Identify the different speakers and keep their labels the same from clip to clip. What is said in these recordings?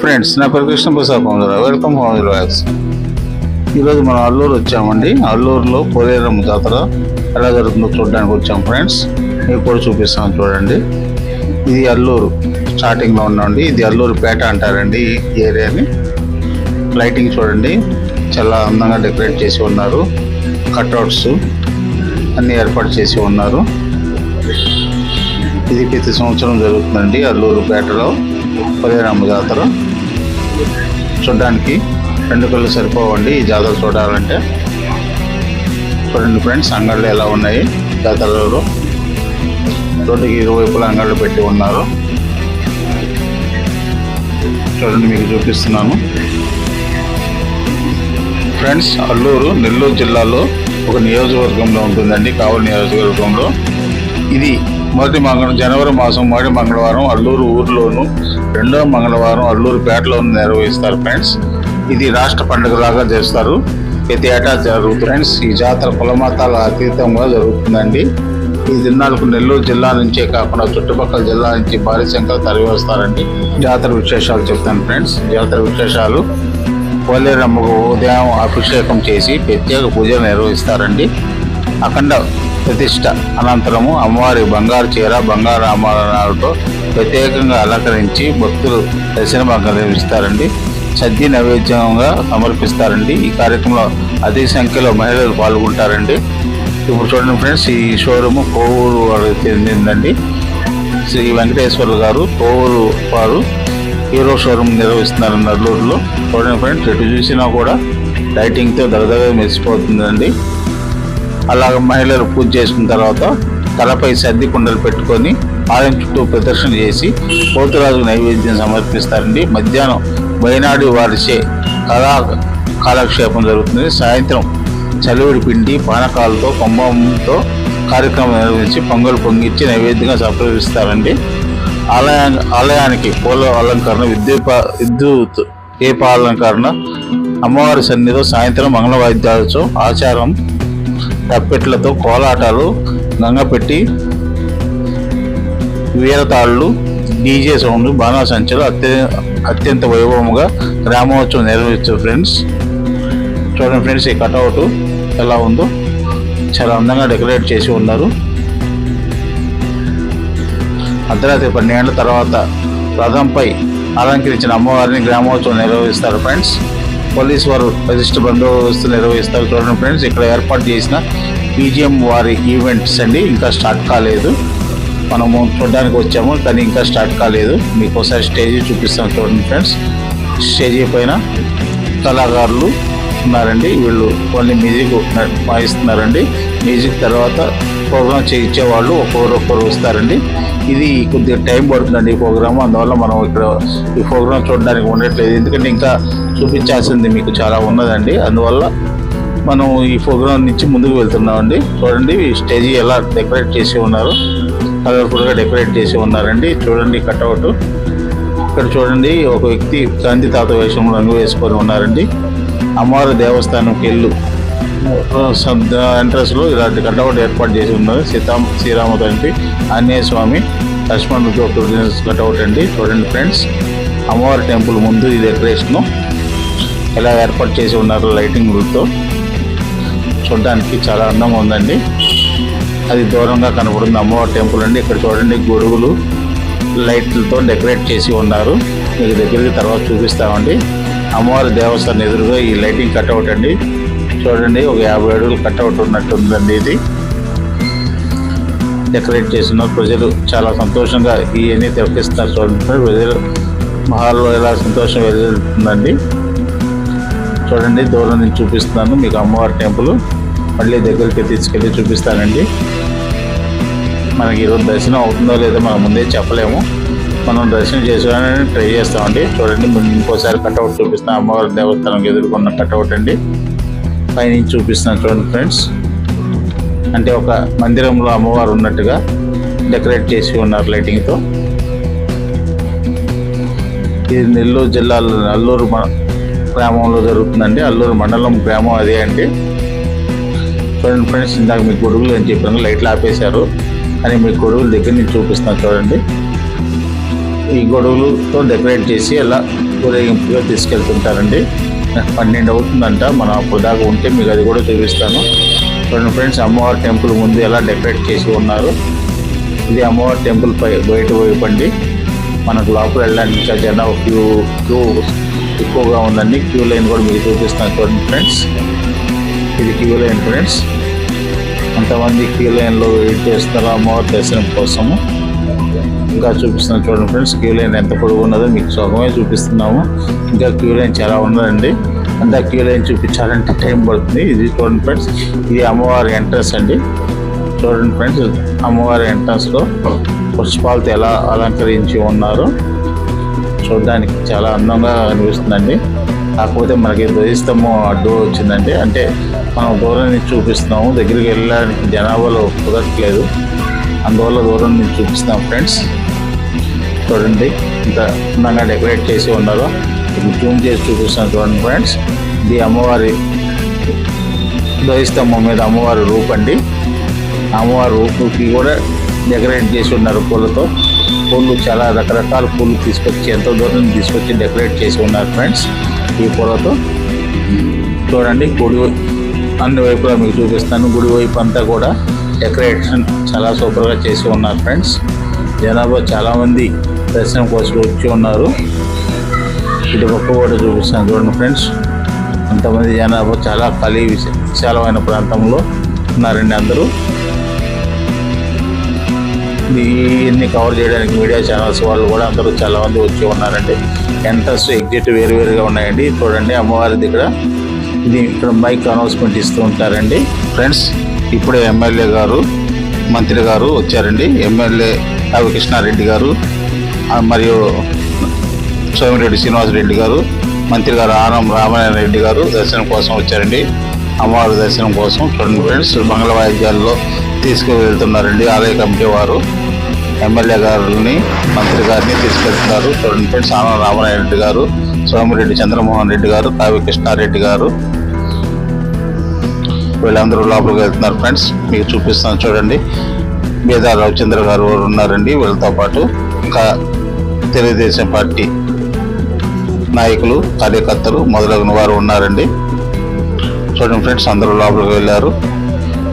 Speaker 1: Friends నా పేరు Krishnaprasad Prasad welcome home వ్యాక్స్ ఈరోజు మనం అల్లూరు వచ్చామండి. అల్లూరులో పోలేరమ్మ జాతర ఎలా జరుగుతుందో చూడడానికి వచ్చాం ఫ్రెండ్స్ మీకు కూడా చూపిస్తాం చూడండి. ఇది అల్లూరు స్టార్టింగ్లో ఉన్నామండి. ఇది అల్లూరు పేట అంటారండి ఈ ఏరియాని. లైటింగ్ చూడండి. చాలా అందంగా డెకరేట్ చేసి ఉన్నారు. కట్అవుట్స్ అన్ని ఏర్పాటు చేసి ఉన్నారు. ఇది ప్రతి సంవత్సరం జరుగుతుందండి అల్లూరు పేటలో. పదిహేనమ్మ జాతర. చూడడానికి రెండు కళ్ళు సరిపోవండి ఈ జాతర చూడాలంటే. చూడండి ఫ్రెండ్స్ అంగళ్ళు ఎలా ఉన్నాయి జాతరలో? రోడ్డుకి ఇరువైపులా అంగళ్ళు పెట్టి ఉన్నారు. చూడండి మీకు చూపిస్తున్నాను. ఫ్రెండ్స్ అల్లూరు నెల్లూరు జిల్లాలో ఒక నియోజకవర్గంలో ఉంటుందండి కావలి నియోజకవర్గంలో. ఇది మొదటి మంగళం జనవరి మాసం మొదటి మంగళవారం అల్లూరు ఊర్లోను రెండవ మంగళవారం అల్లూరు పేటలోను నిర్వహిస్తారు ఫ్రెండ్స్. ఇది రాష్ట్ర పండుగలాగా చేస్తారు. ప్రతి ఏటా జరుగుతుంది ఫ్రెండ్స్. ఈ జాతర కులమతాల అతీతంగా జరుగుతుందండి. ఈ దినాలకు నెల్లూరు జిల్లా నుంచే కాకుండా చుట్టుపక్కల జిల్లా నుంచి భారీ సంఖ్యలో తరలివస్తారండి. జాతర విశేషాలు చెప్తాను ఫ్రెండ్స్. జాతర విశేషాలు. పోలేరమ్మకు ఉదయం అభిషేకం చేసి ప్రత్యేక పూజలు నిర్వహిస్తారండి. అఖండ ప్రతిష్ట అనంతరము అమ్మవారి బంగారు చీర బంగారు ఆభరణాలతో ప్రత్యేకంగా అలంకరించి భక్తులు దర్శనం నిర్వహిస్తారండి సద్ది నైవేద్యంగా సమర్పిస్తారండి. ఈ కార్యక్రమంలో అధిక సంఖ్యలో మహిళలు పాల్గొంటారండి. ఇప్పుడు చూడండి ఫ్రెండ్స్ ఈ షోరూమ్ కోవూరు వారికి చెందిందండి. శ్రీ వెంకటేశ్వర్లు గారు కోవూరు వారు హీరో షోరూమ్ నిర్వహిస్తున్నారు నల్లూరులో. చూడండి ఫ్రెండ్స్ ఎటు చూసినా కూడా లైటింగ్తో దగదగ మెరిసిపోతుందండి. అలాగ మహిళలు పూజ చేసిన తర్వాత తలపై సర్ది కుండలు పెట్టుకొని ఆలయం చుట్టూ ప్రదర్శన చేసి పోతురాజు నైవేద్యం సమర్పిస్తారండి. మధ్యాహ్నం వైనాడు వారిచే కళా కాలక్షేపం జరుగుతుంది. సాయంత్రం చలివిడి పిండి పానకాలతో కుంభంతో కార్యక్రమం నిర్వహించి పొంగల్ పొంగిచ్చి నైవేద్యంగా సమర్పిస్తారండి. ఆలయా ఆలయానికి పూల అలంకరణ విద్యుత్ విద్యుత్ దీపాలంకరణ అమ్మవారి సన్నిధిలో సాయంత్రం మంగళ వాయిద్యాలతో ఆచారం తప్పెట్లతో కోలాటాలు గంగపెట్టి వీరతాళ్ళు డీజే సౌండ్ బాణాసంచలు అత్య అత్యంత వైభవంగా గ్రామోత్సవం నిర్వహిస్తారు ఫ్రెండ్స్. చూడండి ఫ్రెండ్స్ ఈ కటౌట్ ఎలా ఉందో. చాలా అందంగా డెకరేట్ చేసి ఉన్నారు. అర్ధరాత్రి పన్నెండేళ్ళ తర్వాత రథంపై అలంకరించిన అమ్మవారిని గ్రామోత్సవం నిర్వహిస్తారు ఫ్రెండ్స్. పోలీస్ వారు ప్రతిష్ట బందోబస్తు నిర్వహిస్తారు. చూడండి ఫ్రెండ్స్ ఇక్కడ ఏర్పాటు చేసిన బీజిఎం వారి ఈవెంట్స్ అండి ఇంకా స్టార్ట్ కాలేదు. మనము చూడడానికి వచ్చాము కానీ ఇంకా స్టార్ట్ కాలేదు. మీకు ఒకసారి స్టేజ్ చూపిస్తాం చూడండి ఫ్రెండ్స్. స్టేజీ పైన కళాకారులు ఉన్నారండి వీళ్ళు ఓన్లీ మ్యూజిక్ వాయిస్తున్నారండి. మ్యూజిక్ తర్వాత ప్రోగ్రామ్ చేయించే వాళ్ళు ఒక్కొక్కరు ఒక్కొక్కరు వస్తారండి. ఇది కొద్దిగా టైం పడుతుందండి ఈ ప్రోగ్రామ్. అందువల్ల మనం ఇక్కడ ఈ ప్రోగ్రామ్ చూడడానికి ఉండట్లేదు. ఎందుకంటే ఇంకా చూపించాల్సింది మీకు చాలా ఉన్నదండి. అందువల్ల మనం ఈ ప్రోగ్రామ్ నుంచి ముందుకు వెళ్తున్నామండి. చూడండి ఈ స్టేజ్ ఎలా డెకరేట్ చేసి ఉన్నారు. కలర్ఫుల్గా డెకరేట్ చేసి ఉన్నారండి. చూడండి కట్అవుట్. ఇక్కడ చూడండి ఒక వ్యక్తి గాంధీ తాత వేషం రంగు వేసుకొని ఉన్నారండి. అమ్మవారి దేవస్థానంకి వెళ్ళు ఎంట్రన్స్లో ఇలాంటి కట్అవుట్ ఏర్పాటు చేసి ఉన్నారు సీతాం శ్రీరామ తండ్రి ఆంజనేయ స్వామి లక్ష్మణ్ కట్అవుట్ అండి. చూడండి ఫ్రెండ్స్ అమ్మవారి టెంపుల్ ముందు ఈ డెకరేషన్. ఎలా ఏర్పాటు చేసి ఉన్నారు లైటింగ్లతో చూడడానికి చాలా అందంగా ఉందండి. అది దూరంగా కనబడుతుంది అమ్మవారి టెంపుల్ అండి. ఇక్కడ చూడండి గొడుగులు లైట్లతో డెకరేట్ చేసి ఉన్నారు. మీకు దగ్గరికి తర్వాత చూపిస్తామండి. అమ్మవారి దేవస్థానం ఎదురుగా ఈ లైటింగ్ కట్అవుట్ అండి. చూడండి ఒక యాభై అడుగులు కట్అవుట్ ఉన్నట్టు ఉందండి ఇది. డెకరేట్ చేసిన ప్రజలు చాలా సంతోషంగా ఇవన్నీ తెప్పిస్తున్నారు చూడండి ప్రజలు మహాల్లో ఎలా సంతోషం వెళ్తుందండి చూడండి దూరం నుంచి చూపిస్తున్నాను మీకు అమ్మవారి టెంపుల్ మళ్ళీ దగ్గరికి తీసుకెళ్ళి చూపిస్తానండి. మనకి ఈరోజు దర్శనం అవుతుందో లేదో మనం ముందే చెప్పలేము. మనం దర్శనం చేసుకోవాలని ట్రై చేస్తామండి. చూడండి ముందు ఇంకోసారి కట్అవుట్ చూపిస్తాం అమ్మవారి దేవస్థానం ఎదుర్కొన్న కట్అవుట్ అండి. పైనుంచి చూపిస్తున్నాను ఫ్రెండ్స్ అంటే ఒక మందిరంలో అమ్మవారు ఉన్నట్టుగా డెకరేట్ చేసి ఉన్నారు లైటింగ్తో ఇది నెల్లూరు జిల్లాలో అల్లూరు మ- గ్రామంలో జరుగుతుందండి. అల్లూరు మండలం గ్రామం అదే అండి. చూడండి ఫ్రెండ్స్ ఇందాక మీకు గొడుగులు అని చెప్పాను లైట్లు ఆపేశారు. అని మీ గొడుగులు దగ్గర నుంచి చూపిస్తాను చూడండి. ఈ గొడుగులతో డెకరేట్ చేసి అలా ఊరేగింపుగా తీసుకెళ్తుంటారండి. పన్నెండు అవుతుందంట మన అప్పుడు దాకా ఉంటే మీకు అది కూడా చూపిస్తాను. రెండు ఫ్రెండ్స్ అమ్మవారి టెంపుల్ ముందు ఎలా డెకరేట్ చేసి ఉన్నారు. ఇది అమ్మవారి టెంపుల్ పై బయట వైపండి మనకు లోపల వెళ్ళడానికి ఇంకా జనాభా క్యూ క్యూ ఎక్కువగా ఉందండి. క్యూ లైన్ కూడా మీకు చూపిస్తాను చూడండి ఫ్రెండ్స్. ఇది క్యూ లైన్ ఫ్రెండ్స్. అంతమంది క్యూ లైన్లో వెయిట్ చేస్తారు అమ్మవారి దర్శనం కోసము. ఇంకా చూపిస్తున్నాను చూడండి ఫ్రెండ్స్ క్యూ లైన్ ఎంత పొడుగు ఉన్నదో మీకు సుఖమే చూపిస్తున్నాము. ఇంకా క్యూ లైన్ చాలా ఉన్నదండి. అంతా క్యూ లైన్ చూపించాలంటే టైం పడుతుంది. ఇది చూడండి ఫ్రెండ్స్ ఇది అమ్మవారి ఎంట్రన్స్ అండి. చూడండి ఫ్రెండ్స్ అమ్మవారి ఎంట్రన్స్లో పుష్పాలతో ఎలా అలంకరించి ఉన్నారు. చూడడానికి చాలా అందంగా అనిపిస్తుందండి. కాకపోతే మనకి ధ్వజస్తంభం అడ్డు వచ్చిందండి. అంటే మనం దూరం నుంచి చూపిస్తున్నాము. దగ్గరికి వెళ్ళడానికి జనాభాలో కుదరట్లేదు. అందువల్ల దూరం నుంచి చూపిస్తున్నాం ఫ్రెండ్స్. చూడండి. ఇంత అందంగా డెకరేట్ చేసి ఉన్నారు. జూమ్ చేసి చూపిస్తాను చూడండి ఫ్రెండ్స్. ఇది అమ్మవారి ధ్వజస్తంభం మీద అమ్మవారి రూపండి. అమ్మవారి రూపుకి కూడా డెకరేట్ చేసి ఉన్నారు పూలతో. పూలు చాలా రకరకాల పూలు తీసుకొచ్చి ఎంతో దూరం తీసుకొచ్చి డెకరేట్ చేసి ఉన్నారు ఫ్రెండ్స్ ఈ పూలతో. చూడండి గుడి అన్ని వైపులా మీకు చూపిస్తాను. గుడి వైపు అంతా కూడా డెకరేషన్ చాలా సూపర్గా చేసి ఉన్నారు ఫ్రెండ్స్. జనాభా చాలామంది దర్శనం కోసం వచ్చి ఉన్నారు. ఇటు పక్క కూడా చూపిస్తాను చూడండి ఫ్రెండ్స్. అంతమంది జనాభా చాలా ఖాళీ విశాలమైన ప్రాంతంలో ఉన్నారండి అందరూ. దీన్ని కవర్ చేయడానికి మీడియా ఛానల్స్ వాళ్ళు కూడా అందరూ చాలామంది వచ్చి ఉన్నారండి. ఎంట్రన్స్ ఎగ్జిట్ వేరు వేరుగా ఉన్నాయండి. చూడండి అమ్మవారి దగ్గర ఇది ఇక్కడ మైక్ అనౌన్స్మెంట్ ఇస్తూ ఉంటారండి. ఫ్రెండ్స్ ఇప్పుడే ఎమ్మెల్యే గారు మంత్రి గారు వచ్చారండి. ఎమ్మెల్యే రవి కృష్ణారెడ్డి గారు మరియు సోమిరెడ్డి శ్రీనివాసరెడ్డి గారు మంత్రి గారు ఆనం రామారాయణ రెడ్డి గారు దర్శనం కోసం వచ్చారండి. అమ్మవారి దర్శనం కోసం చూడండి ఫ్రెండ్స్ మంగళ వాయిద్యాల్లో తీసుకువెళ్తున్నారండి ఆలయ కమిటీ వారు. ఎమ్మెల్యే గారిని మంత్రి గారిని తీసుకెళ్తున్నారు. చూడండి ఫ్రెండ్స్ ఆనం రామారాయణ రెడ్డి గారు సోమిరెడ్డి చంద్రమోహన్ రెడ్డి గారు కావి కృష్ణారెడ్డి గారు వీళ్ళందరూ లోపలికి వెళ్తున్నారు ఫ్రెండ్స్. మీకు చూపిస్తాను చూడండి. బేదా రవిచంద్ర గారు వారు ఉన్నారండి? వీళ్ళతో పాటు ఇంకా తెలుగుదేశం పార్టీ నాయకులు కార్యకర్తలు మొదలగిన వారు ఉన్నారండి. చూడండి ఫ్రెండ్స్ అందరూ లోపలికి వెళ్ళారు.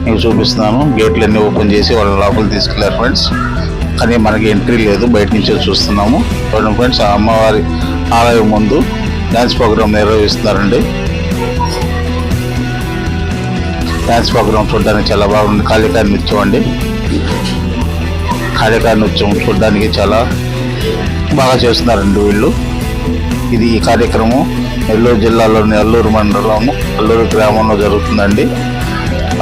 Speaker 1: మీకు చూపిస్తున్నాను. గేట్లు అన్నీ ఓపెన్ చేసి వాళ్ళ లోపలికి తీసుకెళ్ళారు ఫ్రెండ్స్. కానీ మనకి ఎంట్రీ లేదు. బయట నుంచే చూస్తున్నాము. చూడండి ఫ్రెండ్స్ ఆ అమ్మవారి ఆలయం ముందు డ్యాన్స్ ప్రోగ్రాం నిర్వహిస్తున్నారండి. డ్యాన్స్ ప్రోగ్రామ్ చూడడానికి చాలా బాగుంది. కాళికా నృత్యం అండి కాళికా నృత్యం చూడడానికి చాలా బాగా చేస్తున్నారండి వీళ్ళు. ఇది ఈ కార్యక్రమం నెల్లూరు జిల్లాలోని అల్లూరు మండలము అల్లూరు గ్రామంలో జరుగుతుందండి.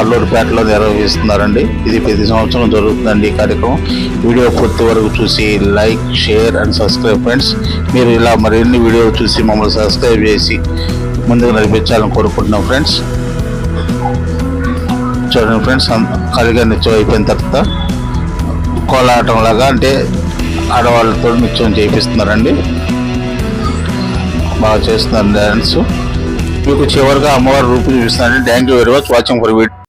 Speaker 1: అల్లూరుపేటలో నిర్వహిస్తున్నారండి. ఇది ప్రతి సంవత్సరం జరుగుతుందండి ఈ కార్యక్రమం. వీడియో పూర్తి వరకు చూసి like share and subscribe friends. మీరు ఇలా మరిన్ని వీడియోలు చూసి మమ్మల్ని సబ్స్క్రైబ్ చేసి ముందుకు నడిపించాలని కోరుకుంటున్నాం ఫ్రెండ్స్. చూడండి ఫ్రెండ్స్ కలిగా నృత్యం అయిపోయిన తర్వాత కోలాటం లాగా అంటే ఆడవాళ్ళతో నృత్యం చేయిస్తున్నారండి బాగా చేస్తున్నారు డ్యాన్స్ మీకు చివరిగా అమ్మవారి రూపు చూపిస్తున్నారండి thank you very much watching for video